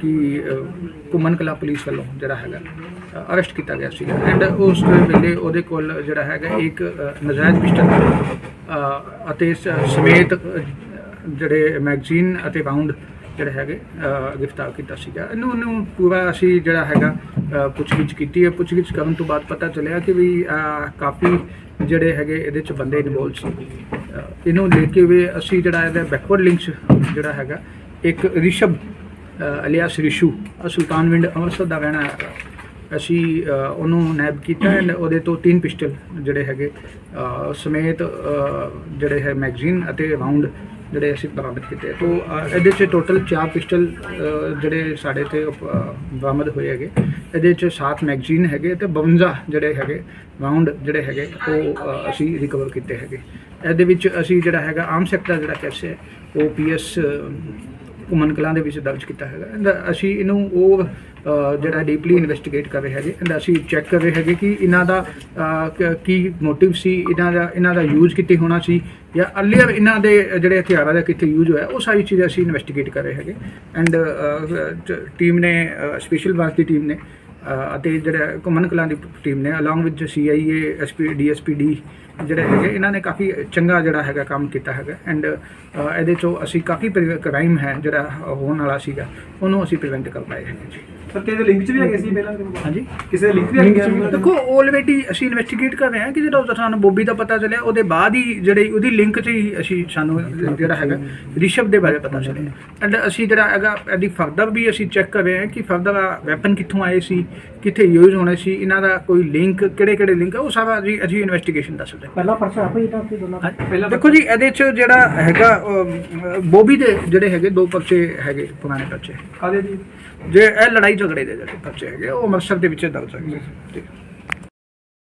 ਕਿ ਅ, ਘੁੰਮਣ ਕਲਾ ਪੁਲਿਸ ਵੱਲੋਂ ਜਿਹੜਾ ਹੈਗਾ ਅਰੈਸਟ ਕੀਤਾ ਗਿਆ ਸੀਗਾ। ਐਂਡ ਉਸ ਵੇਲੇ ਉਹਦੇ ਕੋਲ ਜਿਹੜਾ ਹੈਗਾ ਇੱਕ ਅ, ਨਜਾਇਜ਼ ਪਿਸਟਲ ਅਤੇ ਸ- ਸਮੇਤ ਜਿਹੜੇ ਮੈਗਜ਼ੀਨ ਅਤੇ ਰਾਉਂਡ ਜਿਹੜੇ ਹੈਗੇ ਗ੍ਰਿਫਤਾਰ ਕੀਤਾ ਸੀਗਾ। ਇਹਨੂੰ ਉਹਨੂੰ ਪੂਰਾ ਅਸੀਂ ਜਿਹੜਾ ਹੈਗਾ ਪੁੱਛਗਿੱਛ ਕੀਤੀ ਹੈ। ਪੁੱਛਗਿੱਛ ਕਰਨ ਤੋਂ ਬਾਅਦ ਪਤਾ ਚੱਲਿਆ ਕਿ ਵੀ ਕਾਫੀ ਜਿਹੜੇ ਹੈਗੇ ਇਹਦੇ ਚ ਬੰਦੇ ਇਨਵੋਲਡ ਸੀ। ਇਹਨੂੰ ਲੈ ਕੇ ਵੀ ਅਸੀਂ ਜਿਹੜਾ ਇਹਦਾ ਬੈਕਵਰਡ ਲਿੰਕਸ ਜਿਹੜਾ ਹੈਗਾ ਇੱਕ ਰਿਸ਼ਬ ਅਲਿਆਸ ਰਿਸ਼ੂ ਸੁਲਤਾਨਵਿੰਡ ਅੰਮ੍ਰਿਤਸਰ ਦਾ ਰਹਿਣਾ ਹੈਗਾ ਅਸੀਂ ਉਹਨੂੰ ਨੈਬ ਕੀਤਾ ਐਂਡ ਉਹਦੇ ਤੋਂ ਤਿੰਨ ਪਿਸਟਲ ਜਿਹੜੇ ਹੈਗੇ ਸਮੇਤ ਜਿਹੜੇ ਹੈ ਮੈਗਜ਼ੀਨ ਅਤੇ ਰਾਉਂਡ ਜਿਹੜੇ ਅਸੀਂ ਬਰਾਮਦ ਕੀਤੇ। ਤੋਂ ਇਹਦੇ 'ਚ ਟੋਟਲ ਚਾਰ ਪਿਸਟਲ ਜਿਹੜੇ ਸਾਡੇ ਤੇ ਉਪ- ਬਰਾਮਦ ਹੋਏ ਹੈਗੇ। ਇਹਦੇ 'ਚ 7 ਮੈਗਜ਼ੀਨ ਹੈਗੇ ਤੇ 52 ਜਿਹੜੇ ਹੈਗੇ, ਰਾਉਂਡ ਜਿਹੜੇ ਹੈਗੇ, ਉਹ ਅਸੀਂ ਰਿਕਵਰ ਕੀਤੇ ਹੈਗੇ। ਇਹਦੇ ਵਿੱਚ ਅਸੀਂ ਜਿਹੜਾ ਹੈਗਾ ਆਮ ਸੈਕਟਰ ਦਾ ਜਿਹੜਾ ਕੈਸੇ ਹੈ, ਉਹ ਪੀਐਸ ਘੁੰਮਣ ਕਲਾਂ ਦੇ ਵਿੱਚ ਦਰਜ ਕੀਤਾ ਹੈਗਾ। ਇਹਦਾ ਅਸੀਂ ਇਹਨੂੰ ਉਹ ਜਿਹੜਾ ਡੀਪਲੀ ਇਨਵੈਸਟੀਗੇਟ ਕਰ ਰਹੇ ਹੈਗੇ, ਇਹਦਾ ਅਸੀਂ ਚੈੱਕ ਕਰ ਰਹੇ ਹੈਗੇ ਕਿ ਇਹਨਾਂ ਦਾ ਕੀ ਮੋਟਿਵ ਸੀ, ਇਹਨਾਂ ਦਾ ਇਹਨਾਂ ਦਾ ਯੂਜ਼ ਕਿੱਥੇ ਹੋਣਾ ਸੀ, ਜਾਂ ਅਰਲੀਅਰ ਇਹਨਾਂ ਦੇ ਜਿਹੜੇ ਹਥਿਆਰਾਂ ਦਾ ਕਿੱਥੇ ਯੂਜ਼ ਹੋਇਆ, ਉਹ ਸਾਰੀ ਚੀਜ਼ਾਂ ਅਸੀਂ ਇਨਵੈਸਟੀਗੇਟ ਕਰ ਰਹੇ ਹੈਗੇ। ਐਂਡ ਟੀਮ ਨੇ ਸਪੈਸ਼ਲ ਵਾਸ ਦੀ ਟੀਮ ਨੇ ਅਤੇ ਜਿਹੜਾ ਘੁੰਮਣ ਕਲਾਂ ਦੀ ਟੀਮ ਨੇ along with CIA SP DSPD ਜਿਹੜੇ ਹੈਗੇ ਇਹਨਾਂ ਨੇ ਕਾਫੀ ਚੰਗਾ ਜਿਹੜਾ ਹੈਗਾ ਕੰਮ ਕੀਤਾ ਹੈਗਾ। ਐਂਡ ਇਹਦੇ ਚੋਂ ਅਸੀਂ ਕਾਫੀ ਕ੍ਰਾਈਮ ਹੈ ਜਿਹੜਾ ਹੋਣ ਵਾਲਾ ਸੀਗਾ ਉਹਨੂੰ ਅਸੀਂ ਪ੍ਰੀਵੈਂਟ ਕਰ ਪਾਏ ਹੈਗੇ ਜੀ। ਸਰ ਕਿਸੇ ਦੇ ਲਿੰਕ ਚ ਵੀ ਹੈਗੇ ਸੀ ਪਹਿਲਾਂ? ਹਾਂਜੀ। ਕਿਸੇ ਲਿੰਕ ਵੀ ਹੈਗੇ ਸੀ ਦੇਖੋ ਆਲਰੇਡੀ ਅਸੀਂ ਇਨਵੈਸਟੀਗੇਟ ਕਰ ਰਹੇ ਹਾਂ ਕਿ ਜਿਹੜਾ ਸਾਨੂੰ ਬੋਬੀ ਦਾ ਪਤਾ ਚੱਲਿਆ ਉਹਦੇ ਬਾਅਦ ਹੀ ਜਿਹੜੀ ਉਹਦੀ ਲਿੰਕ 'ਚ ਹੀ ਅਸੀਂ ਸਾਨੂੰ ਜਿਹੜਾ ਹੈਗਾ ਰਿਸ਼ਵ ਦੇ ਬਾਰੇ ਪਤਾ ਚੱਲਿਆ। ਐਂਡ ਅਸੀਂ ਜਿਹੜਾ ਹੈਗਾ ਇਹਦੀ ਫਰਦਰ ਵੀ ਅਸੀਂ ਚੈੱਕ ਕਰ ਰਹੇ ਹਾਂ ਕਿ ਫਰਦਰ ਵੈਪਨ ਕਿੱਥੋਂ ਆਏ ਸੀ ਕਿੱਥੇ ਯੂਜ਼ ਹੋਣੇ ਸੀ ਇਹਨਾਂ ਦਾ ਕੋਈ ਲਿੰਕ ਕਿਹੜੇ ਕਿਹੜੇ ਲਿੰਕ ਉਹ ਸਾਰਾ ਜੀ ਅਸੀਂ ਇਨਵੈਸਟੀਗੇਸ਼ਨ ਦੱਸ ਹਾਂ। ਪਹਿਲਾ ਪਰਚਾ ਆਪੇ ਹੀ ਤਾਂ ਦੋਨਾਂ। ਪਹਿਲਾਂ ਦੇਖੋ ਜੀ ਇਹਦੇ 'ਚ ਜਿਹੜਾ ਹੈਗਾ ਬੋਬੀ ਦੇ ਜਿਹੜੇ ਹੈਗੇ ਦੋ ਪਰਚੇ ਹੈਗੇ ਪੁਰਾਣੇ ਪਰਚੇ। ਕਾਦੇ ਜੀ ਜੇ ਇਹ ਲੜਾਈ ਝਗੜੇ ਦੇ ਜਿਹੜੇ ਪਰਚੇ ਹੈਗੇ ਉਹ ਅੰਮ੍ਰਿਤਸਰ ਦੇ ਵਿੱਚ ਦਰਜ ਹੈਗੇ। ਠੀਕ।